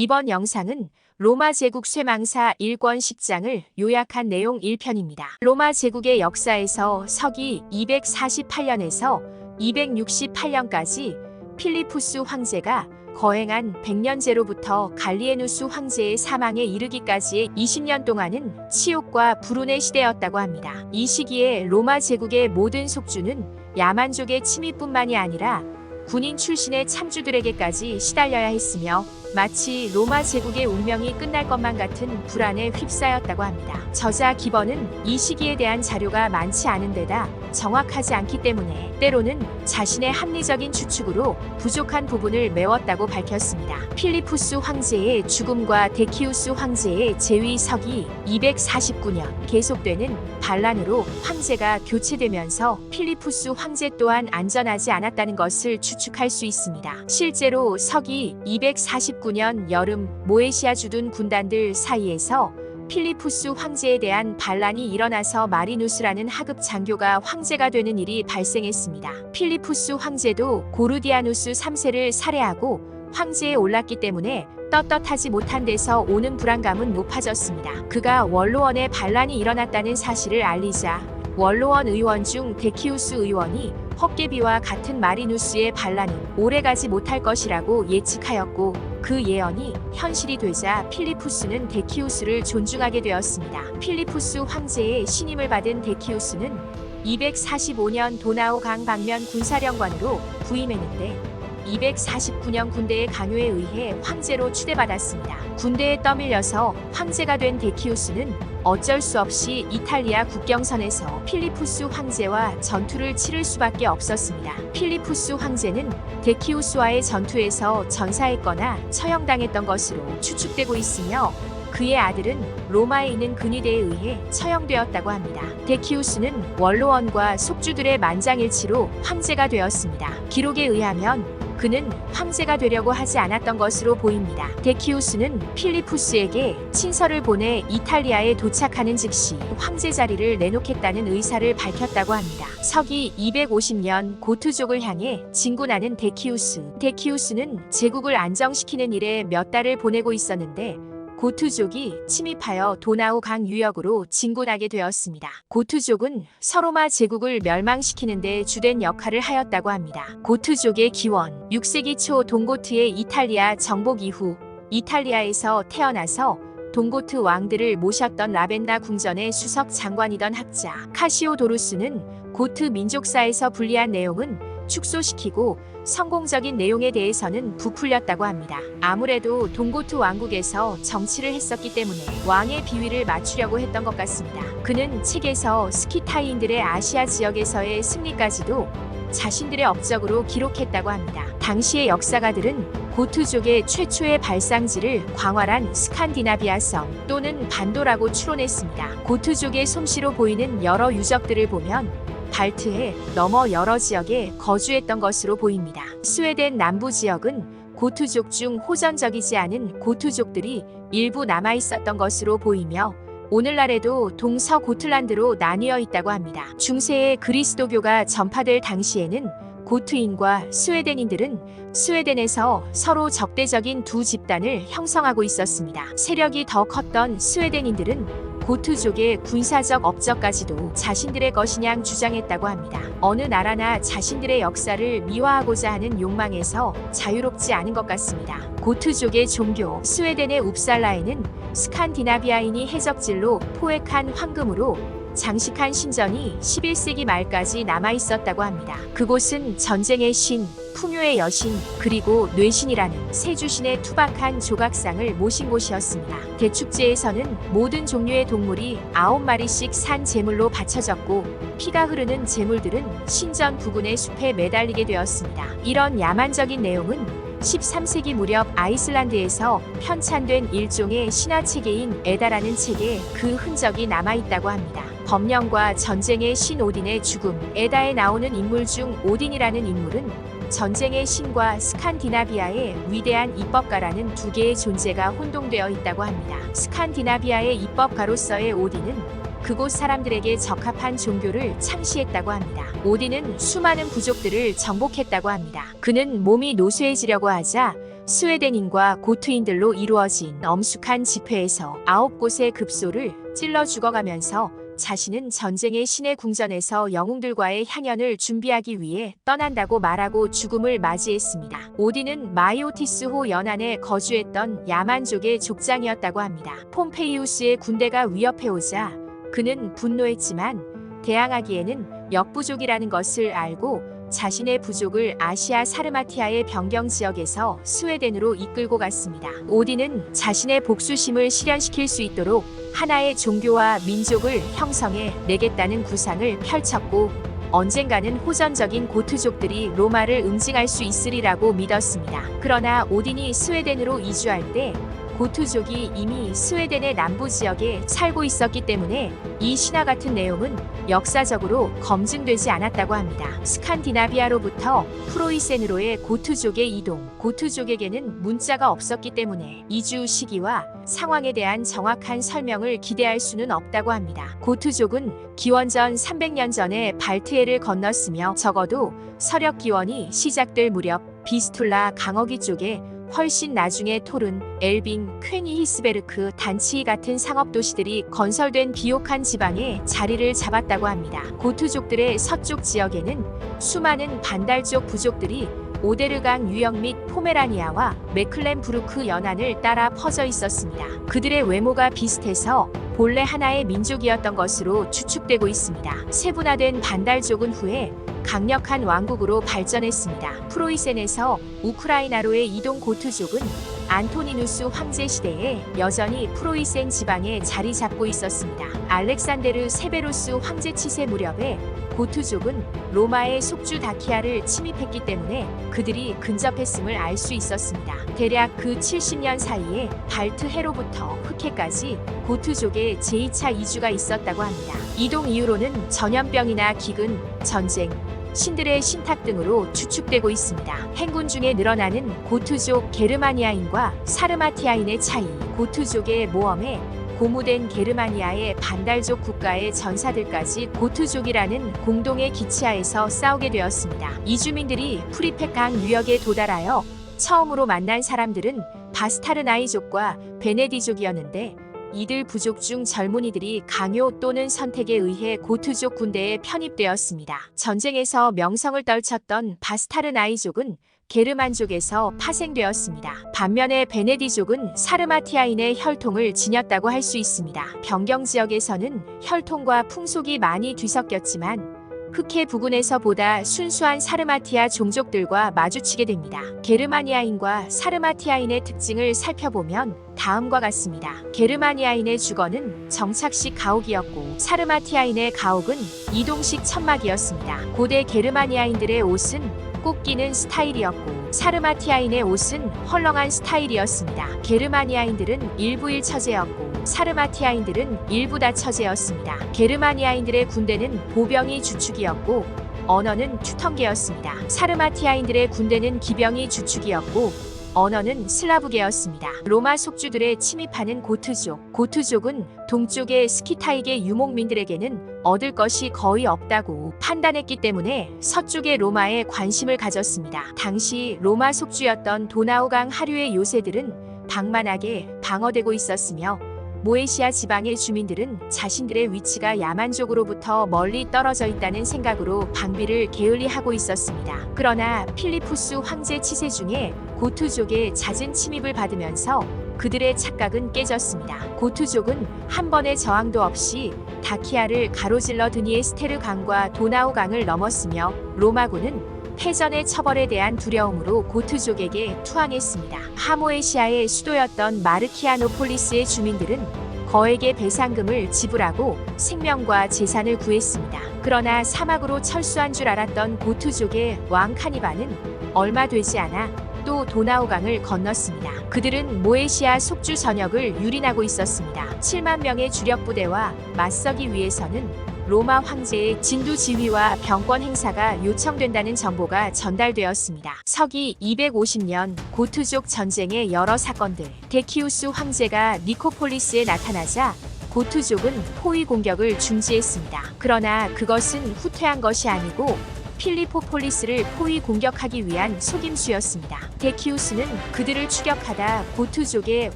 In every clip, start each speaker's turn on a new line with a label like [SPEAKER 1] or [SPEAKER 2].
[SPEAKER 1] 이번 영상은 로마 제국 쇠망사 1권 10장을 요약한 내용 1편입니다. 로마 제국의 역사에서 서기 248년에서 268년까지 필리푸스 황제가 거행한 100년제로부터 갈리에누스 황제의 사망에 이르기까지의 20년 동안은 치욕과 불운의 시대였다고 합니다. 이 시기에 로마 제국의 모든 속주는 야만족의 침입뿐만이 아니라 군인 출신의 참주들에게까지 시달려야 했으며 마치 로마 제국의 운명이 끝날 것만 같은 불안에 휩싸였다고 합니다. 저자 기번은 이 시기에 대한 자료가 많지 않은 데다 정확하지 않기 때문에 때로는 자신의 합리적인 추측으로 부족한 부분을 메웠다고 밝혔습니다. 필리푸스 황제의 죽음과 데키우스 황제의 재위석이 249년 계속되는 반란으로 황제가 교체되면서 필리푸스 황제 또한 안전하지 않았다는 것을 추측할 수 있습니다. 실제로 서기 249년 여름 모에시아 주둔 군단들 사이에서 필리푸스 황제에 대한 반란이 일어나서 마리누스라는 하급 장교가 황제가 되는 일이 발생했습니다. 필리푸스 황제도 고르디아누스 3세를 살해하고 황제에 올랐기 때문에 떳떳하지 못한 데서 오는 불안감은 높아졌습니다. 그가 원로원에 반란이 일어났다는 사실을 알리자 원로원 의원 중 데키우스 의원이 헛개비와 같은 마리누스의 반란은 오래가지 못할 것이라고 예측하였고 그 예언이 현실이 되자 필리푸스는 데키우스를 존중하게 되었습니다. 필리푸스 황제의 신임을 받은 데키우스는 245년 도나우 강 방면 군사령관으로 부임했는데 249년 군대의 강요에 의해 황제로 추대받았습니다. 군대에 떠밀려서 황제가 된 데키우스는 어쩔 수 없이 이탈리아 국경선에서 필리푸스 황제와 전투를 치를 수밖에 없었습니다. 필리푸스 황제는 데키우스와의 전투에서 전사했거나 처형당했던 것으로 추측되고 있으며 그의 아들은 로마에 있는 근위대에 의해 처형되었다고 합니다. 데키우스는 원로원과 속주들의 만장일치로 황제가 되었습니다. 기록에 의하면 그는 황제가 되려고 하지 않았던 것으로 보입니다. 데키우스는 필리푸스에게 친서를 보내 이탈리아에 도착하는 즉시 황제 자리를 내놓겠다는 의사를 밝혔다고 합니다. 서기 250년 고트족을 향해 진군하는 데키우스. 데키우스는 제국을 안정시키는 일에 몇 달을 보내고 있었는데 고투족이 침입하여 도나우 강 유역으로 진군하게 되었습니다. 고투족은 서로마 제국을 멸망시키는 데 주된 역할을 하였다고 합니다. 고투족의 기원 6세기 초 동고트의 이탈리아 정복 이후 이탈리아에서 태어나서 동고트 왕들을 모셨던 라벤다 궁전의 수석 장관이던 학자 카시오 도루스는 고트 민족사에서 분리한 내용은 축소시키고 성공적인 내용에 대해서는 부풀렸다고 합니다. 아무래도 동고트 왕국에서 정치를 했었기 때문에 왕의 비위를 맞추려고 했던 것 같습니다. 그는 책에서 스키타이인들의 아시아 지역에서의 승리까지도 자신들의 업적으로 기록했다고 합니다. 당시의 역사가들은 고트족의 최초의 발상지를 광활한 스칸디나비아 섬 또는 반도라고 추론했습니다. 고트족의 솜씨로 보이는 여러 유적들을 보면 발트해 넘어 여러 지역에 거주했던 것으로 보입니다. 스웨덴 남부 지역은 고투족 중 호전적이지 않은 고투족들이 일부 남아 있었던 것으로 보이며 오늘날에도 동서 고틀란드로 나뉘어 있다고 합니다. 중세의 그리스도교가 전파될 당시에는 고트인과 스웨덴인들은 스웨덴에서 서로 적대적인 두 집단을 형성하고 있었습니다. 세력이 더 컸던 스웨덴인들은 고트족의 군사적 업적까지도 자신들의 것이냥 주장했다고 합니다. 어느 나라나 자신들의 역사를 미화하고자 하는 욕망에서 자유롭지 않은 것 같습니다. 고트족의 종교 스웨덴의 웁살라에는 스칸디나비아인이 해적질로 포획한 황금으로 장식한 신전이 11세기 말까지 남아 있었다고 합니다. 그곳은 전쟁의 신, 풍요의 여신, 그리고 뇌신이라는 세 주신의 투박한 조각상을 모신 곳이었습니다. 대축제에서는 모든 종류의 동물이 9마리씩 산 제물로 바쳐졌고 피가 흐르는 제물들은 신전 부근의 숲에 매달리게 되었습니다. 이런 야만적인 내용은 13세기 무렵 아이슬란드에서 편찬된 일종의 신화 체계인 에다라는 책에 그 흔적이 남아 있다고 합니다. 법령과 전쟁의 신 오딘의 죽음, 에다에 나오는 인물 중 오딘이라는 인물은 전쟁의 신과 스칸디나비아의 위대한 입법가라는 두 개의 존재가 혼동되어 있다고 합니다. 스칸디나비아의 입법가로서의 오딘은 그곳 사람들에게 적합한 종교를 창시했다고 합니다. 오딘은 수많은 부족들을 정복했다고 합니다. 그는 몸이 노쇠해지려고 하자 스웨덴인과 고트인들로 이루어진 엄숙한 집회에서 아홉 곳의 급소를 찔러 죽어가면서 자신은 전쟁의 신의 궁전에서 영웅들과의 향연을 준비하기 위해 떠난다고 말하고 죽음을 맞이했습니다. 오딘은 마이오티스호 연안에 거주했던 야만족의 족장이었다고 합니다. 폼페이우스의 군대가 위협해오자 그는 분노했지만 대항하기에는 역부족이라는 것을 알고 자신의 부족을 아시아 사르마티아의 변경 지역에서 스웨덴으로 이끌고 갔습니다. 오딘은 자신의 복수심을 실현시킬 수 있도록 하나의 종교와 민족을 형성해 내겠다는 구상을 펼쳤고 언젠가는 호전적인 고트족들이 로마를 응징할 수 있으리라고 믿었습니다. 그러나 오딘이 스웨덴으로 이주할 때 고트족이 이미 스웨덴의 남부 지역에 살고 있었기 때문에 이 신화 같은 내용은 역사적으로 검증되지 않았다고 합니다. 스칸디나비아로부터 프로이센으로의 고트족의 이동, 고트족에게는 문자가 없었기 때문에 이주 시기와 상황에 대한 정확한 설명을 기대할 수는 없다고 합니다. 고트족은 기원전 300년 전에 발트해를 건넜으며 적어도 서력 기원이 시작될 무렵 비스툴라 강어기 쪽에 훨씬 나중에 토른, 엘빙, 퀘니히스베르크, 단치 같은 상업 도시들이 건설된 비옥한 지방에 자리를 잡았다고 합니다. 고투족들의 서쪽 지역에는 수많은 반달족 부족들이 오데르강 유역 및 포메라니아와 메클렌부르크 연안을 따라 퍼져 있었습니다. 그들의 외모가 비슷해서 본래 하나의 민족이었던 것으로 추측되고 있습니다. 세분화된 반달족은 후에 강력한 왕국으로 발전했습니다. 프로이센에서 우크라이나로의 이동 고투족은 안토니누스 황제 시대에 여전히 프로이센 지방에 자리 잡고 있었습니다. 알렉산데르 세베로스 황제 치세 무렵에 고투족은 로마의 속주 다키아를 침입했기 때문에 그들이 근접했음을 알 수 있었습니다. 대략 그 70년 사이에 발트 해로부터 흑해까지 고투족의 제2차 이주가 있었다고 합니다. 이동 이유로는 전염병이나 기근, 전쟁, 신들의 신탁 등으로 추측되고 있습니다. 행군 중에 늘어나는 고투족 게르마니아인과 사르마티아인의 차이, 고투족의 모험에 고무된 게르마니아의 반달족 국가의 전사들까지 고투족이라는 공동의 기치하에서 싸우게 되었습니다. 이주민들이 프리페강 유역에 도달하여 처음으로 만난 사람들은 바스타르나이족과 베네디족이었는데 이들 부족 중 젊은이들이 강요 또는 선택에 의해 고투족 군대에 편입되었습니다. 전쟁에서 명성을 떨쳤던 바스타르나이족은 게르만족에서 파생되었습니다. 반면에 베네디족은 사르마티아인의 혈통을 지녔다고 할 수 있습니다. 변경 지역에서는 혈통과 풍속이 많이 뒤섞였지만 흑해 부근에서 보다 순수한 사르마티아 종족들과 마주치게 됩니다. 게르마니아인과 사르마티아인의 특징을 살펴보면 다음과 같습니다. 게르마니아인의 주거는 정착식 가옥이었고 사르마티아인의 가옥은 이동식 천막이었습니다. 고대 게르마니아인들의 옷은 꽂기는 스타일이었고 사르마티아인의 옷은 헐렁한 스타일이었습니다. 게르마니아인들은 일부 일 처제였고 사르마티아인들은 일부 다 처제였습니다. 게르마니아인들의 군대는 보병이 주축이었고 언어는 투턴계였습니다. 사르마티아인들의 군대는 기병이 주축이었고 언어는 슬라브계였습니다. 로마 속주들의 침입하는 고트족. 고트족은 동쪽의 스키타이계 유목민들에게는 얻을 것이 거의 없다고 판단했기 때문에 서쪽의 로마에 관심을 가졌습니다. 당시 로마 속주였던 도나우강 하류의 요새들은 방만하게 방어되고 있었으며 모에시아 지방의 주민들은 자신들의 위치가 야만족으로부터 멀리 떨어져 있다는 생각으로 방비를 게을리하고 있었습니다. 그러나 필리푸스 황제 치세 중에 고투족의 잦은 침입을 받으면서 그들의 착각은 깨졌습니다. 고투족은 한 번의 저항도 없이 다키아를 가로질러 드니에스테르 강과 도나우 강을 넘었으며 로마군은 패전의 처벌에 대한 두려움으로 고트족에게 투항했습니다. 하모에시아의 수도였던 마르키아노폴리스의 주민들은 거액의 배상금을 지불하고 생명과 재산을 구했습니다. 그러나 사막으로 철수한 줄 알았던 고트족의 왕 카니바는 얼마 되지 않아 또 도나우강을 건넜습니다. 그들은 모에시아 속주 전역을 유린하고 있었습니다. 7만 명의 주력 부대와 맞서기 위해서는 로마 황제의 진두 지휘와 병권 행사가 요청된다는 정보가 전달되었습니다. 서기 250년 고트족 전쟁의 여러 사건들. 데키우스 황제가 니코폴리스에 나타나자 고트족은 포위 공격을 중지했습니다. 그러나 그것은 후퇴한 것이 아니고 필리포폴리스를 포위 공격하기 위한 속임수였습니다. 데키우스는 그들을 추격하다 고투족의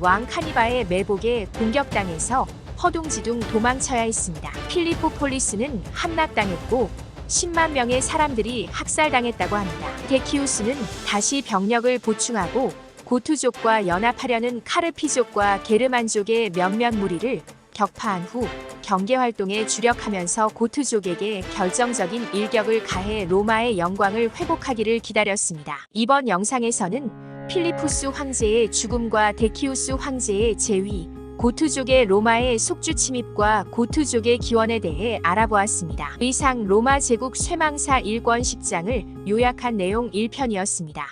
[SPEAKER 1] 왕 카니바의 매복에 공격당해서 허둥지둥 도망쳐야 했습니다. 필리포폴리스는 함락당했고 10만 명의 사람들이 학살당했다고 합니다. 데키우스는 다시 병력을 보충하고 고투족과 연합하려는 카르피족과 게르만족의 몇몇 무리를 격파한 후 경계 활동에 주력하면서 고투족에게 결정적인 일격을 가해 로마의 영광을 회복하기를 기다렸습니다. 이번 영상에서는 필리푸스 황제의 죽음과 데키우스 황제의 재위, 고투족의 로마의 속주 침입과 고투족의 기원에 대해 알아보았습니다. 의상 로마 제국 쇠망사 1권 10장을 요약한 내용 1편이었습니다.